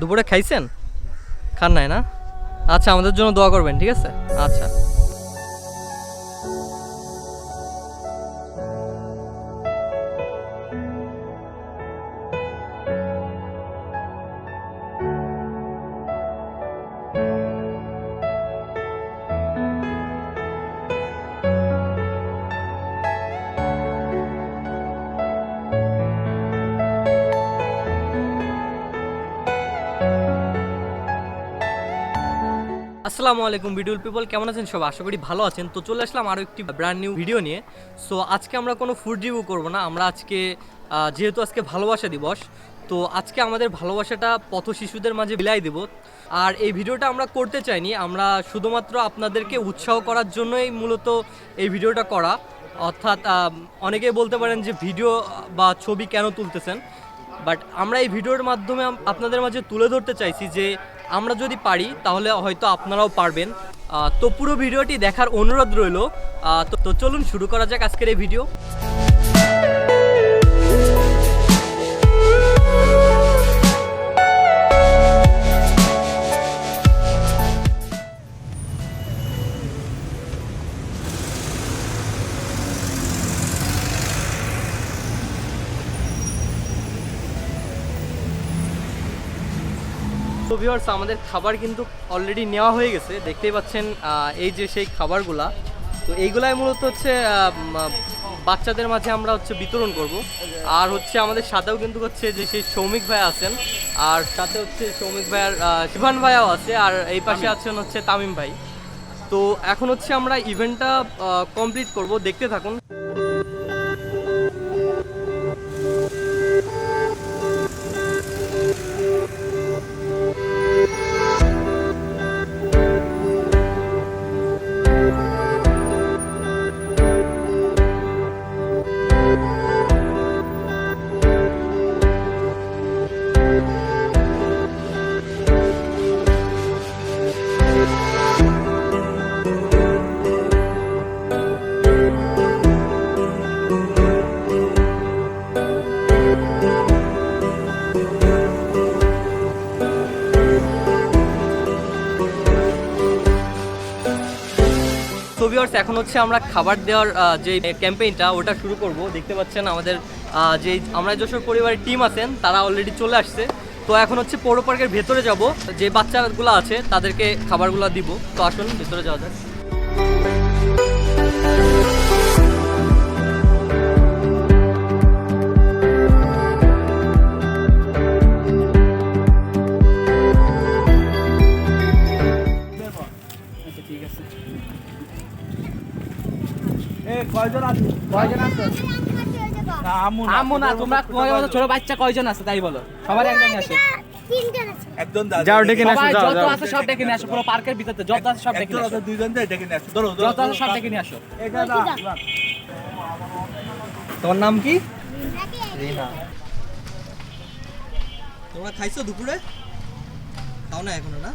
দুপুরে খাইছেন? খান নাই না? আচ্ছা আমাদের জন্য দোয়া করবেন ঠিক আছে? আচ্ছা। আসসালামু আলাইকুম ভিডিওল পিপল কেমন আছেন সব আশা করি ভালো আছেন। তো চলে আসলাম আরও একটি ব্র্যান্ড নিউ ভিডিও নিয়ে। সো আজকে আমরা কোনো ফুড রিভিউ করব না। আমরা আজকে যেহেতু আজকে ভালোবাসা দিবস, তো আজকে আমাদের ভালোবাসাটা পথ শিশুদের মাঝে বিলাই দেব। আর এই ভিডিওটা আমরা করতে চাইনি। আমরা শুধুমাত্র আপনাদেরকে উৎসাহ করার জন্যই মূলত এই ভিডিওটা করা। অর্থাৎ অনেকেই বলতে পারেন যে ভিডিও বা ছবি কেন তুলতেছেন? বাট আমরা এই ভিডিওর মাধ্যমে আপনাদের মাঝে তুলে ধরতে চাইছি যে আমরা যদি পারি, তাহলে হয়তো আপনারাও পারবেন। তো পুরো ভিডিওটি দেখার অনুরোধ রইল। তো চলুন শুরু করা যাক আজকের এই ভিডিও। তো ভিউয়ার্স আমাদের খাবার কিন্তু অলরেডি নেওয়া হয়ে গেছে। দেখতেই পাচ্ছেন এই যে সেই খাবারগুলা। তো এইগুলাই মূলত হচ্ছে বাচ্চাদের মাঝে আমরা হচ্ছে বিতরণ করব। আর হচ্ছে আমাদের সাথেও কিন্তু হচ্ছে যে সেই সৌমিক ভাই আছেন আর সাথে হচ্ছে সৌমিক ভাইয়ার শিবান ভাইয়াও আছে আর এই পাশে আছেন হচ্ছে তামিম ভাই। তো এখন হচ্ছে আমরা ইভেন্টটা কমপ্লিট করব। দেখতে থাকুন। এখন হচ্ছে আমরা খাবার দেওয়ার যে ক্যাম্পেইনটা ওটা শুরু করব। দেখতে পাচ্ছেন আমাদের যে আমরা যশোর পরিবারের টিম আছেন, তারা অলরেডি চলে আসছে। তো এখন হচ্ছে পৌর পার্কের ভেতরে যাব। যে বাচ্চাগুলো আছে, তাদেরকে খাবারগুলো দিব। তো আসুন, ভেতরে যাওয়া যাক। আম্মু না তোমরা তোমাদের ছোট বাচ্চা কয়জন আছে তাই বলো। সবার একজন আসে একজন যাও ডেকে সবাই যত আছে সব ডেকে নিয়ে আসো পুরো পার্কের ভিতরে যত আছে সব ডেকে নিয়ে আসো। দুইজন ডেকে নিয়ে আসো। ধরো যত আছে সব ডেকে নিয়ে আসো। তোমার নাম কি? রিনা। তোমরা খাইছো দুপুরে? খাও না এখনও না?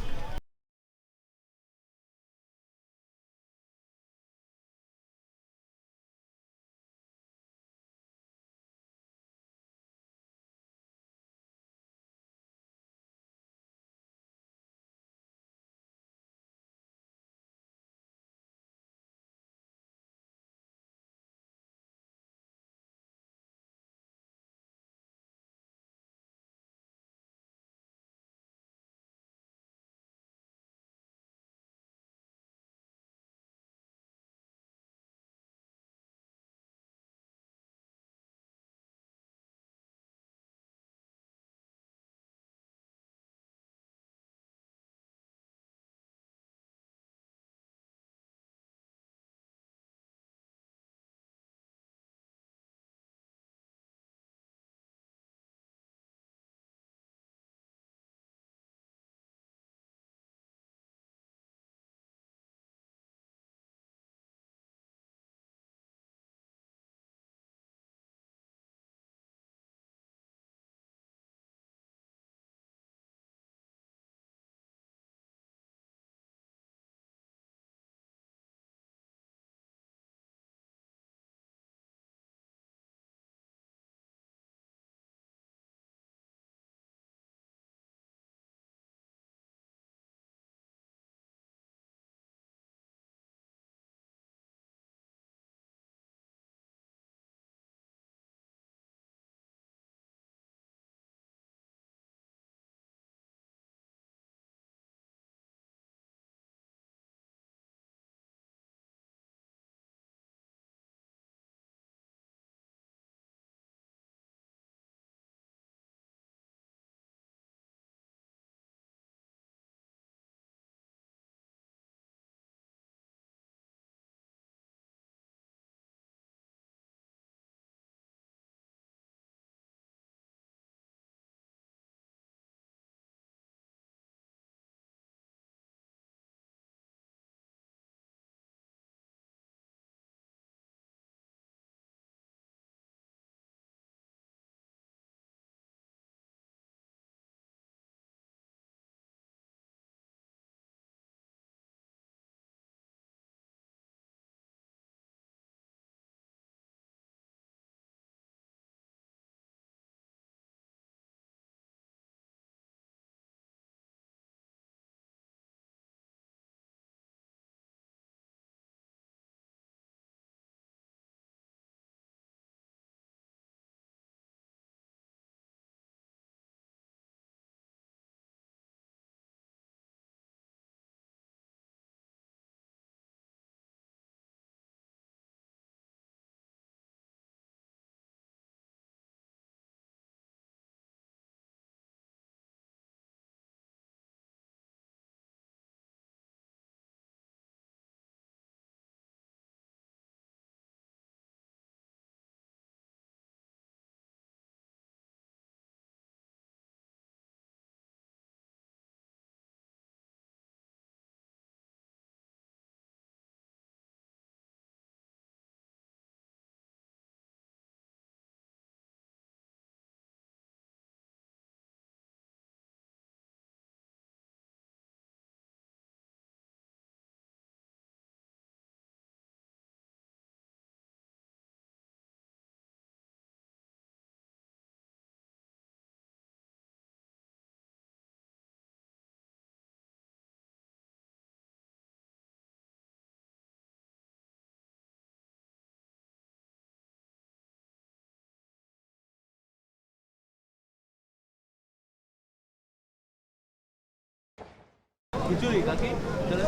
খিচুড়ি কাকি চলে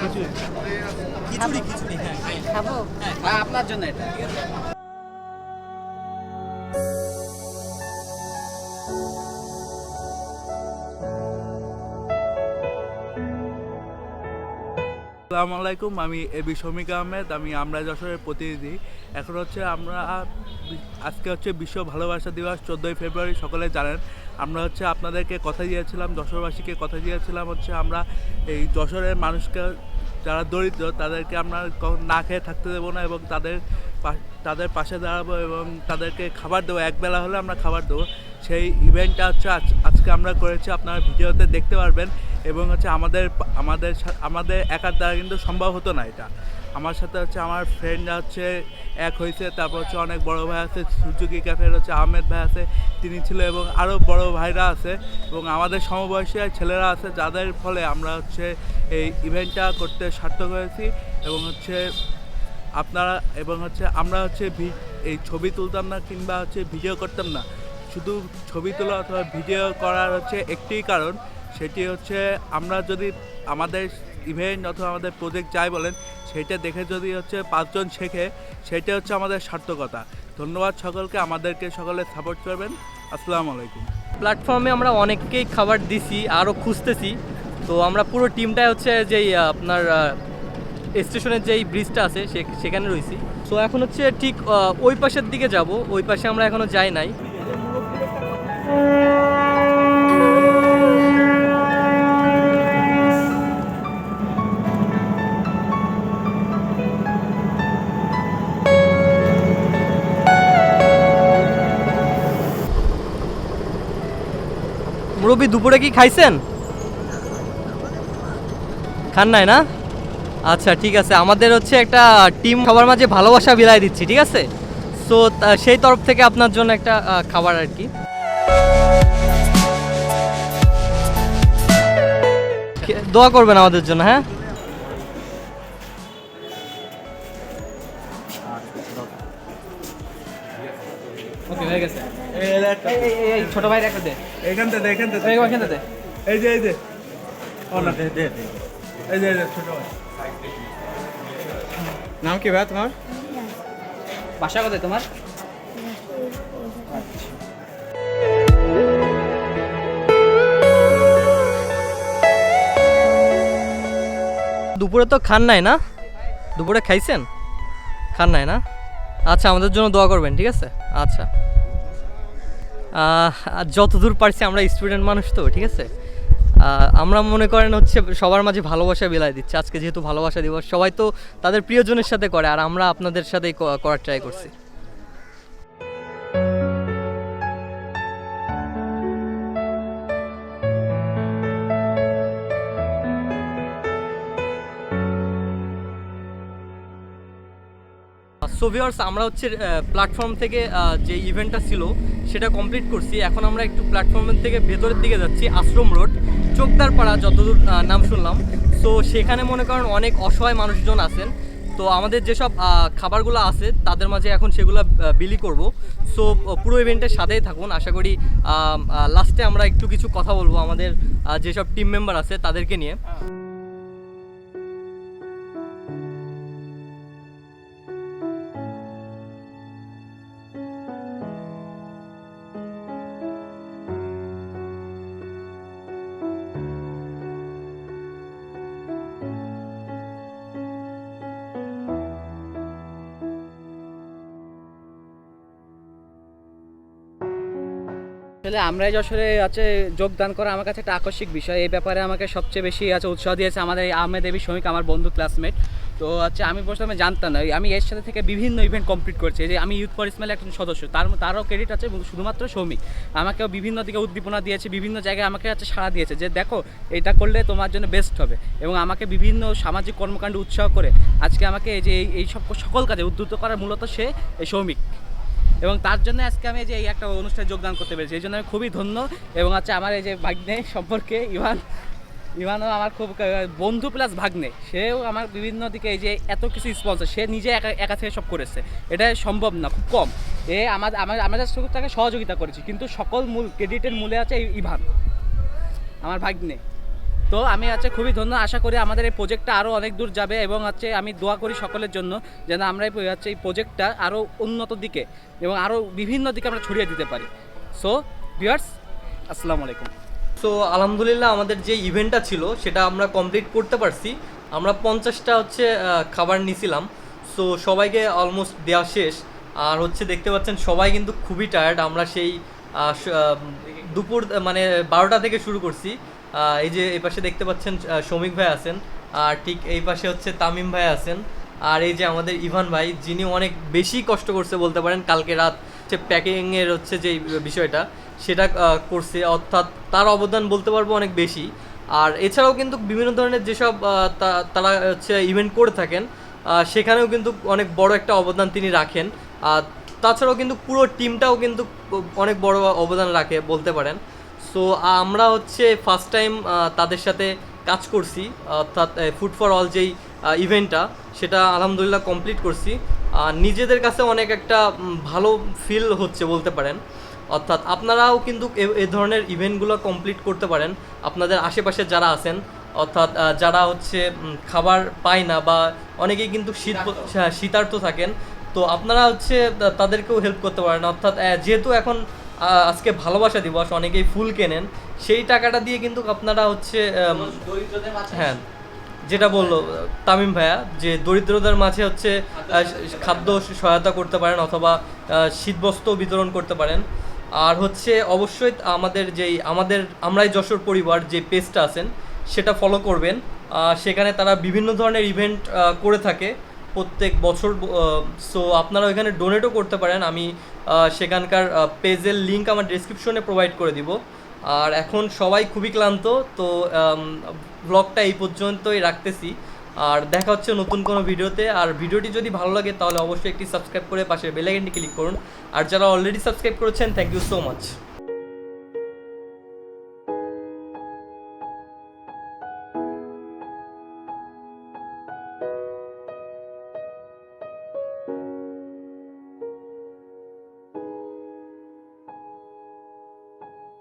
খিচুড়ি খিচুড়ি হ্যাঁ খাব? হ্যাঁ আপনার জন্য এটা আসসালামু আলাইকুম আমি এবি শমিক আহমেদ আমি আমরা যশোরের প্রতিনিধি। এখন হচ্ছে আমরা আজকে হচ্ছে বিশ্ব ভালোবাসা দিবস চোদ্দোই ফেব্রুয়ারি সকলে জানেন। আমরা হচ্ছে আপনাদেরকে কথা দিয়েছিলাম, যশোরবাসীকে কথা দিয়েছিলাম হচ্ছে আমরা এই যশোরের মানুষকে, যারা দরিদ্র, তাদেরকে আমরা না খেয়ে থাকতে দেবো না এবং তাদের তাদের পাশে দাঁড়াবো এবং তাদেরকে খাবার দেবো। একবেলা হলে আমরা খাবার দেবো। সেই ইভেন্টটা হচ্ছে আজ- আজকে আমরা করেছি, আপনারা ভিডিওতে দেখতে পারবেন এবং হচ্ছে আমাদের আমাদের আমাদের একার দ্বারা কিন্তু সম্ভব হতো না এটা। আমার সাথে হচ্ছে আমার ফ্রেন্ডরা হচ্ছে এক হয়েছে, তারপর হচ্ছে অনেক বড় ভাই আছে, সুজুকি ক্যাফের হচ্ছে আহমেদ ভাই আছে, তিনি ছিল এবং আরও বড় ভাইরা আছে এবং আমাদের সমবয়সী ছেলেরা আছে, যাদের ফলে আমরা হচ্ছে এই ইভেন্টটা করতে সার্থক হয়েছি এবং হচ্ছে আপনারা, এবং হচ্ছে আমরা হচ্ছে এই ছবি তুলতাম না কিংবা হচ্ছে ভিডিও করতাম না। শুধু ছবি তোলা অথবা ভিডিও করার হচ্ছে একটি কারণ, সেটি হচ্ছে আমরা যদি আমাদের ইভেন্ট অথবা আমাদের প্রজেক্ট যাই বলেন, সেটা দেখে যদি হচ্ছে পাঁচজন শেখে, সেটা হচ্ছে আমাদের সার্থকতা। ধন্যবাদ সকলকে, আমাদেরকে সকলে সাপোর্ট করবেন। আসসালামু আলাইকুম। প্ল্যাটফর্মে আমরা অনেককেই খাবার দিছি, আরও খুঁজতেছি। তো আমরা পুরো টিমটাই হচ্ছে যেই আপনার স্টেশনের যেই ব্রিজটা আছে, সে- সেখানে রয়েছি। তো এখন হচ্ছে ঠিক ওই পাশের দিকে যাব, ওই পাশে আমরা এখনও যাই নাই। দুপুরে কি খাইছেন? খান নাই না? আচ্ছা ঠিক আছে। আমাদের হচ্ছে একটা টিম সবার মাঝে ভালোবাসা বিলাই দিচ্ছি, ঠিক আছে? সো সেই তরফ থেকে আপনার জন্য একটা খাবার আর কি। দোয়া করবেন আমাদের জন্য হ্যাঁ? ছোট ভাইয়ের একটা দে। এখান থেকে এখান এই দে। যে এই যে। ও দে দে এই যে ছোট নাম কি ভাই তোমার? বাসা কোথায় তোমার? দুপুরে তো খান নাই না? দুপুরে খাইছেন? খান নাই না? আচ্ছা আমাদের জন্য দোয়া করবেন ঠিক আছে? আচ্ছা। যতদূর পারছি আমরা স্টুডেন্ট মানুষ তো, ঠিক আছে? আমরা মনে করেন হচ্ছে সবার মাঝে ভালোবাসা বিলাই দিচ্ছে। আজকে যেহেতু ভালোবাসা দিবস, সবাই তো তাদের প্রিয়জনের সাথে করে, আর আমরা আপনাদের সাথেই করার ট্রাই করছি। সো ভিউয়ার্স আমরা হচ্ছে প্ল্যাটফর্ম থেকে যে ইভেন্টটা ছিল, সেটা কমপ্লিট করছি। এখন আমরা একটু প্ল্যাটফর্মের থেকে ভেতরের দিকে যাচ্ছি, আশ্রম রোড চোকদার পাড়া, যতদূর নাম শুনলাম। সো সেখানে মনে করেন অনেক অসহায় মানুষজন আছেন। তো আমাদের যেসব খাবারগুলো আছে, তাদের মাঝে এখন সেগুলো বিলি করব। সো পুরো ইভেন্টের সাথেই থাকুন। আশা করি লাস্টে আমরা একটু কিছু কথা বলব আমাদের যেসব টিম মেম্বার আছে, তাদেরকে নিয়ে। আসলে আমরাই যশোরে আছে যোগদান করা আমার কাছে একটা আকস্মিক বিষয়। এই ব্যাপারে আমাকে সবচেয়ে বেশি আছে উৎসাহ দিয়েছে আমাদের আহমেদ দেবী শ্রমিক আমার বন্ধু ক্লাসমেট তো হচ্ছে আমি প্রথমে জানতাম না, আমি এর সাথে থেকে বিভিন্ন ইভেন্ট কমপ্লিট করছি। যে আমি ইউথ ফর ইসমাইল একজন সদস্য, তার তারও ক্রেডিট আছে এবং শুধুমাত্র শ্রমিক আমাকেও বিভিন্ন দিকে উদ্দীপনা দিয়েছে, বিভিন্ন জায়গায় আমাকে হচ্ছে সাড়া দিয়েছে যে দেখো, এটা করলে তোমার জন্য বেস্ট হবে। এবং আমাকে বিভিন্ন সামাজিক কর্মকাণ্ডে উৎসাহ করে আজকে আমাকে এই যে এই- সব সকল কাজে উদ্বুদ্ধ করার মূলত সে শ্রমিক এবং তার জন্য আজকে আমি যে এই একটা অনুষ্ঠানে যোগদান করতে পেরেছি। এই জন্য আমি খুবই ধন্য এবং হচ্ছে আমার এই যে ভাগ্নে সম্পর্কে ইভান, ইভানও আমার খুব, বন্ধু প্লাস ভাগ্নে। সেও আমার বিভিন্ন দিকে এই যে এত কিছু স্পন্সর সে নিজে একা একা থেকে সব করেছে। এটা সম্ভব না, খুব কম। এ আমার আমার, আমরা তাকে সহযোগিতা করেছি, কিন্তু সকল মূল ক্রেডিটের মূলে আছে ইভান, আমার ভাগ্নে। তো আমি আছে খুবই ধন্য, আশা করি আমাদের এই প্রজেক্টটা আরও অনেক দূর যাবে এবং হচ্ছে আমি দোয়া করি সকলের জন্য যেন আমরা হচ্ছে এই প্রজেক্টটা আরও উন্নত দিকে এবং আরও বিভিন্ন দিকে আমরা ছড়িয়ে দিতে পারি। সো ভিউয়ার্স আসসালামু আলাইকুম। সো আলহামদুলিল্লাহ আমাদের যে ইভেন্টটা ছিল, সেটা আমরা কমপ্লিট করতে পারছি। আমরা পঞ্চাশটা হচ্ছে খাবার নিছিলাম। সো সবাইকে অলমোস্ট দেওয়া শেষ। আর হচ্ছে দেখতে পাচ্ছেন, সবাই কিন্তু খুবই টায়ার্ড আমরা সেই দুপুর মানে বারোটা থেকে শুরু করছি। এই যে এই পাশে দেখতে পাচ্ছেন শ্রমিক ভাই আছেন, আর ঠিক এই পাশে হচ্ছে তামিম ভাই আছেন, আর এই যে আমাদের ইভান ভাই, যিনি অনেক বেশি কষ্ট করছে বলতে পারেন, কালকে রাত হচ্ছে প্যাকিংয়ের হচ্ছে যে বিষয়টা, সেটা করছে, অর্থাৎ তার অবদান বলতে পারব অনেক বেশি। আর এছাড়াও কিন্তু বিভিন্ন ধরনের যেসব তারা হচ্ছে ইভেন্ট করে থাকেন সেখানেও কিন্তু অনেক বড় একটা অবদান তিনি রাখেন, আর তাছাড়াও কিন্তু পুরো টিমটাও কিন্তু অনেক বড় অবদান রাখে বলতে পারেন। সো আমরা হচ্ছে ফার্স্ট টাইম তাদের সাথে কাজ করছি অর্থাৎ ফুড ফর অল যেই ইভেন্টটা সেটা আলহামদুলিল্লাহ কমপ্লিট করছি। আর নিজেদের কাছে অনেক একটা ভালো ফিল হচ্ছে বলতে পারেন। অর্থাৎ আপনারাও কিন্তু এ- ধরনের ইভেন্টগুলো কমপ্লিট করতে পারেন। আপনাদের আশেপাশে যারা আছেন অর্থাৎ যারা হচ্ছে খাবার পায় না বা অনেকেই কিন্তু শীত হ্যাঁ, শীতার্থ থাকেন তো আপনারা হচ্ছে তাদেরকেও হেল্প করতে পারেন। অর্থাৎ যেহেতু এখন আজকে ভালোবাসা দিবস অনেকেই ফুল কেনেন। সেই টাকাটা দিয়ে কিন্তু আপনারা হচ্ছে হ্যাঁ যেটা বলল তামিম ভাইয়া যে দরিদ্রদের মাঝে হচ্ছে খাদ্য সহায়তা করতে পারেন। অথবা শীতবস্ত্র বিতরণ করতে পারেন। আর হচ্ছে অবশ্যই আমাদের যেই আমাদের আমরাই যশোর পরিবার যে পেজটা আছেন সেটা ফলো করবেন। সেখানে তারা বিভিন্ন ধরনের ইভেন্ট করে থাকে। প্রত্যেক বছর সো আপনারা ওইখানে ডোনেটও করতে পারেন। আমি সেখানকার পেজের লিঙ্ক আমার ডিসক্রিপশনে প্রোভাইড করে দিব। আর এখন সবাই খুবই ক্লান্ত, তো ব্লগটা এই পর্যন্তই রাখতেছি। আর দেখা হচ্ছে নতুন কোনো ভিডিওতে। আর ভিডিওটি যদি ভালো লাগে, তাহলে অবশ্যই একটি সাবস্ক্রাইব করে পাশে বেলাইকনটি ক্লিক করুন। আর যারা অলরেডি সাবস্ক্রাইব করেছেন থ্যাংক ইউ সো মাচ